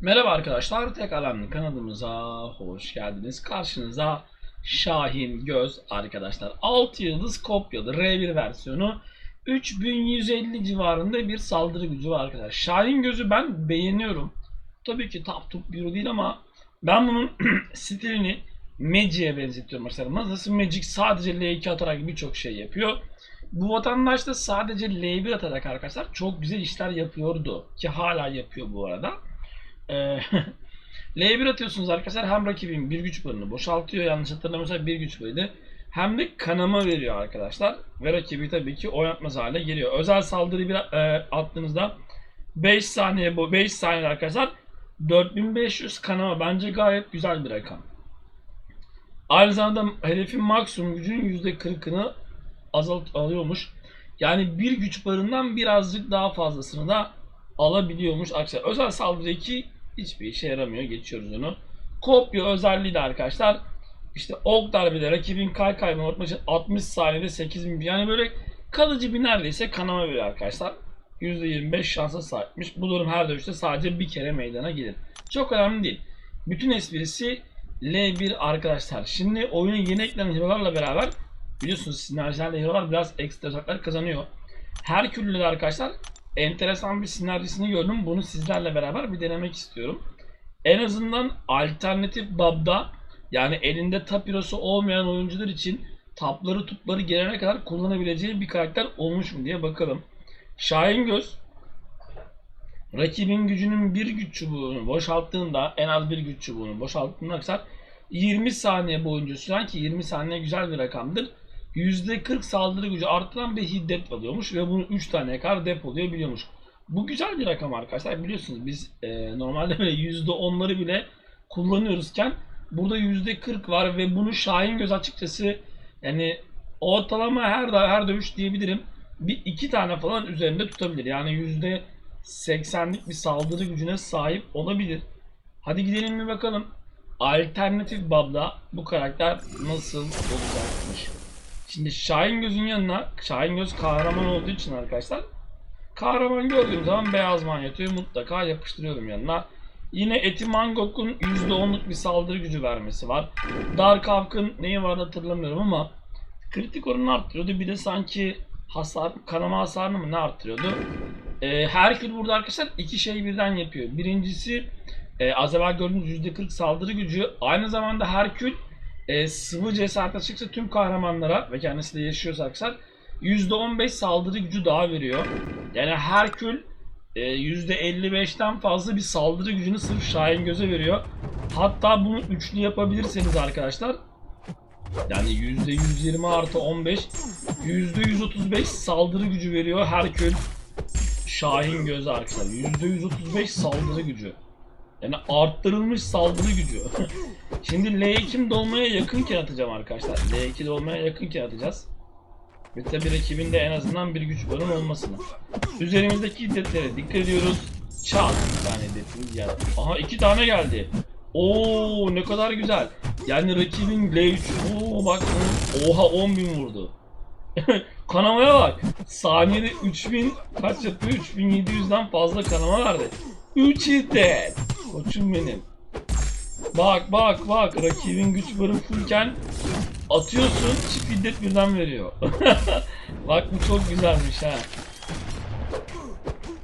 Merhaba arkadaşlar, Tek Alemli kanalımıza hoş geldiniz. Karşınıza Şahin Göz arkadaşlar. 6 yıldız kopyalı R1 versiyonu 3150 civarında bir saldırı gücü var arkadaşlar. Şahin Göz'ü ben beğeniyorum. Tabii ki top top bir değil ama ben bunun stilini Magic'e benzetiyorum mesela. Nasıl Magic sadece L2 atarak birçok şey yapıyor. Bu vatandaş da sadece L1 atarak arkadaşlar çok güzel işler yapıyordu. Ki hala yapıyor bu arada. Ee, L1 atıyorsunuz arkadaşlar hem rakibin bir güç barını boşaltıyor yanlış hatırlamıyorsam bir güç barıydı. Hem de kanama veriyor arkadaşlar. Ve rakibi tabii ki oynatmaz hale geliyor. Özel saldırı bir e, attığınızda 5 saniye bu 5 saniye arkadaşlar 4500 kanama bence gayet güzel bir rakam. Aynı zamanda hedefin maksimum gücünün %40'ını azalt alıyormuş. Yani bir güç barından birazcık daha fazlasını da alabiliyormuş. Arkadaşlar özel saldırı 2 hiçbir işe yaramıyor. Geçiyoruz onu. Kopya özelliği de arkadaşlar işte ok darbede rakibin kay kaybını unutmak için 60 saniyede 8000 yani böyle kalıcı bir neredeyse kanama veriyor arkadaşlar. %25 şansa sahipmiş. Bu durum her dövüşte sadece bir kere meydana gelir. Çok önemli değil. Bütün esprisi L1 arkadaşlar. Şimdi oyuna yeni eklenen hero'larla beraber biliyorsunuz sinerjilerle hero'lar biraz ekstra ataklar kazanıyor. Herkül'le de arkadaşlar enteresan bir sinerjisini gördüm. Bunu sizlerle beraber bir denemek istiyorum. En azından alternatif babda yani elinde tapirosu olmayan oyuncular için tapları tupları gelene kadar kullanabileceği bir karakter olmuş mu diye bakalım. Şahin Göz rakibin gücünün bir güç çubuğunu boşalttığında en az bir güç çubuğunu boşalttığında arkadaşlar 20 saniye boyunca süren ki 20 saniye güzel bir rakamdır. %40 saldırı gücü arttıran bir hiddet alıyormuş ve bunu 3 tane kadar depoluyor biliyormuş. Bu güzel bir rakam arkadaşlar biliyorsunuz biz e, normalde böyle %10'ları bile kullanıyoruzken burada %40 var ve bunu Şahin Göz açıkçası yani ortalama her her dövüş diyebilirim bir iki tane falan üzerinde tutabilir. Yani %80'lik bir saldırı gücüne sahip olabilir. Hadi gidelim bir bakalım. Alternatif Bab'da bu karakter nasıl olacakmış. Şimdi Şahin Göz'ün yanına Şahin Göz kahraman olduğu için arkadaşlar kahraman gördüğüm zaman beyaz manyetoyu mutlaka yapıştırıyorum yanına. Yine Eti Mangok'un %10'luk bir saldırı gücü vermesi var. Dark Hawk'ın neyi var hatırlamıyorum ama kritik oranını arttırıyordu. Bir de sanki hasar, kanama hasarını mı ne arttırıyordu? Ee, Herkül burada arkadaşlar iki şey birden yapıyor. Birincisi e, az evvel gördüğünüz %40 saldırı gücü. Aynı zamanda Herkül e, sıvı cesaret açıkça tüm kahramanlara ve kendisi de yaşıyorsa arkadaşlar %15 saldırı gücü daha veriyor. Yani Herkül e, %55'ten fazla bir saldırı gücünü sırf Şahin Göz'e veriyor. Hatta bunu üçlü yapabilirseniz arkadaşlar yani %120 artı 15 %135 saldırı gücü veriyor Herkül Şahin Göz'e arkadaşlar. %135 saldırı gücü. Yani arttırılmış saldırı gücü. Şimdi L2 dolmaya yakınken atacağım arkadaşlar. L2 dolmaya yakınken atacağız. Ve tabi rakibin de en azından bir güç barın olmasına. Üzerimizdeki hiddetlere dikkat ediyoruz. Çat bir tane hiddetimiz geldi. Aha iki tane geldi. Oo ne kadar güzel. Yani rakibin L3. Oo bak oha 10.000 vurdu. Kanamaya bak. Saniyede 3000 kaç yapıyor? 3700'den fazla kanama verdi. 3 hiddet. Koçum benim. Bak bak bak rakibin güç fullken atıyorsun çift hiddet birden veriyor. bak bu çok güzelmiş ha.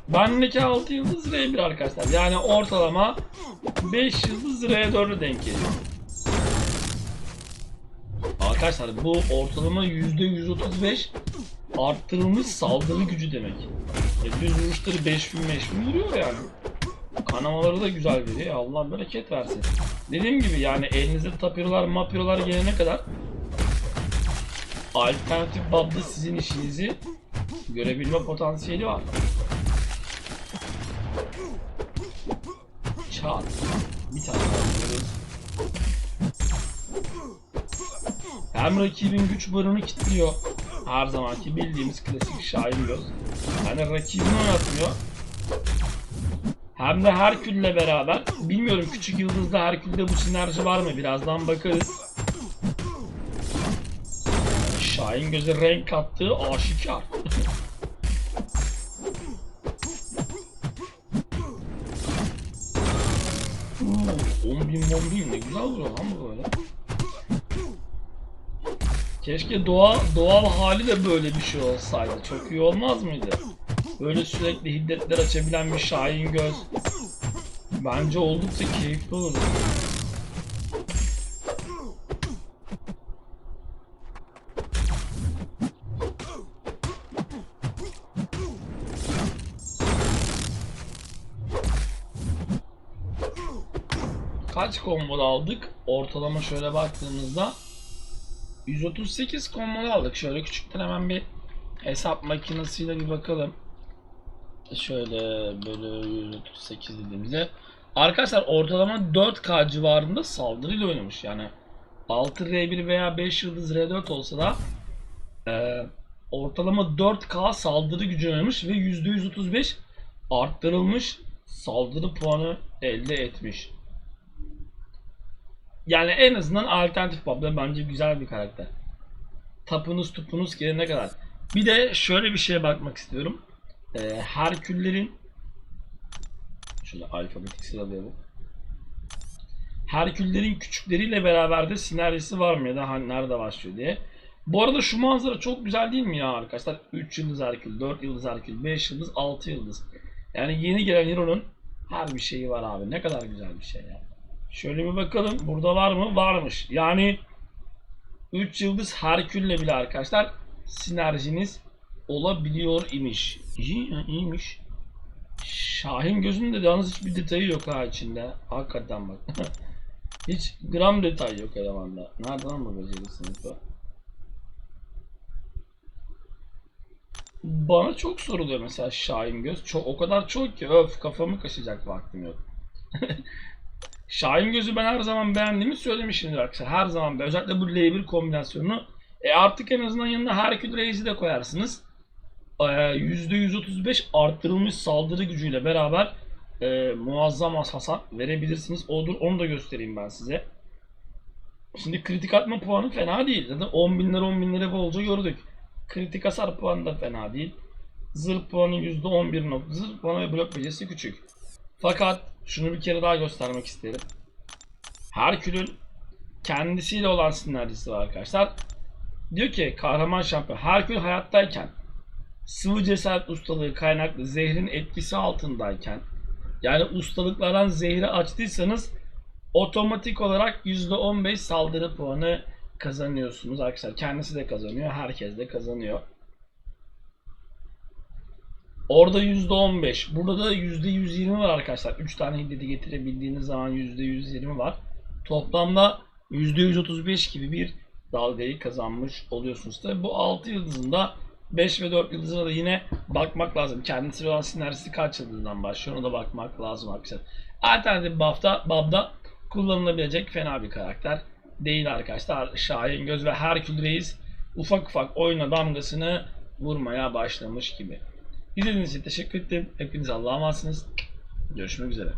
Bendeki 6 yıldız R1 arkadaşlar. Yani ortalama 5 yıldız R4'e denk geliyor. Arkadaşlar bu ortalama %135 arttırılmış saldırı gücü demek. E, düz vuruşları 5000 5000 vuruyor yani. Kanamaları da güzel veriyor. Allah bereket versin. Dediğim gibi yani elinizde tapirolar mapirolar gelene kadar alternatif babda sizin işinizi görebilme potansiyeli var. Çat. Bir tane vuruyoruz. Hem rakibin güç barını kilitliyor. Her zamanki bildiğimiz klasik Şahin göz. Yani rakibini oynatmıyor. Hem de Herkül'le beraber. Bilmiyorum küçük yıldızda Herkül'de bu sinerji var mı? Birazdan bakarız. Şahin göze renk kattığı aşikar. Oo, 10 bin 10 bin ne güzel vuruyor lan bu böyle. Keşke doğa, doğal hali de böyle bir şey olsaydı. Çok iyi olmaz mıydı? Böyle sürekli hiddetler açabilen bir Şahin göz. Bence oldukça keyifli olurdu. Kaç combo aldık? Ortalama şöyle baktığımızda 138 combo aldık. Şöyle küçükten hemen bir hesap makinesiyle bir bakalım. Şöyle bölü 138 dediğimizde Arkadaşlar ortalama 4K civarında saldırıyla oynamış. Yani 6 R1 veya 5 yıldız R4 olsa da e, ortalama 4K saldırı gücü oynamış ve %135 arttırılmış saldırı puanı elde etmiş. Yani en azından alternatif Pablo bence güzel bir karakter. Tapunuz tupunuz gelene kadar. Bir de şöyle bir şeye bakmak istiyorum. Ee, Herküllerin şöyle alfabetik sıralayalım. Herküllerin küçükleriyle beraber de sinerjisi var mı ya da hani nerede başlıyor diye. Bu arada şu manzara çok güzel değil mi ya arkadaşlar? 3 yıldız Herkül, 4 yıldız Herkül, 5 yıldız, 6 yıldız. Yani yeni gelen Hero'nun her bir şeyi var abi. Ne kadar güzel bir şey ya. Şöyle bir bakalım. Burada var mı? Varmış. Yani 3 yıldız Herkül'le bile arkadaşlar sinerjiniz olabiliyor imiş. İyi, iyiymiş. Şahin gözünde de yalnız hiçbir detayı yok ha içinde. Hakikaten bak. Hiç gram detay yok elemanda. Nereden lan bu beceriksiniz bu? Bana çok soruluyor mesela Şahin göz. Çok, o kadar çok ki öf kafamı kaşıyacak vaktim yok. Şahin gözü ben her zaman beğendiğimi söylemişimdir arkadaşlar. Her zaman özellikle bu L1 kombinasyonunu. E artık en azından yanına Herkül Reis'i de koyarsınız. E, %135 arttırılmış saldırı gücüyle beraber e, muazzam az hasar verebilirsiniz. Odur onu da göstereyim ben size. Şimdi kritik atma puanı fena değil. Zaten 10 binlere 10 binlere bolca gördük. Kritik hasar puanı da fena değil. Zırh puanı %11 nokta. Zırh puanı ve blok becerisi küçük. Fakat şunu bir kere daha göstermek isterim. Herkül'ün kendisiyle olan sinerjisi var arkadaşlar. Diyor ki kahraman şampiyon Herkül hayattayken sıvı cesaret ustalığı kaynaklı zehrin etkisi altındayken yani ustalıklardan zehri açtıysanız otomatik olarak %15 saldırı puanı kazanıyorsunuz arkadaşlar. Kendisi de kazanıyor, herkes de kazanıyor. Orada %15. Burada da %120 var arkadaşlar. 3 tane hiddeti getirebildiğiniz zaman %120 var. Toplamda %135 gibi bir dalgayı kazanmış oluyorsunuz. Tabi bu 6 yıldızın da 5 ve 4 yıldızına da yine bakmak lazım. Kendisi olan sinerjisi kaç yıldızdan başlıyor ona da bakmak lazım arkadaşlar. Alternatif buff'ta, babda kullanılabilecek fena bir karakter değil arkadaşlar. Şahin Göz ve Herkül Reis ufak ufak oyuna damgasını vurmaya başlamış gibi. İzlediğiniz için teşekkür ederim. Hepiniz Allah'a emanetsiniz. Görüşmek üzere.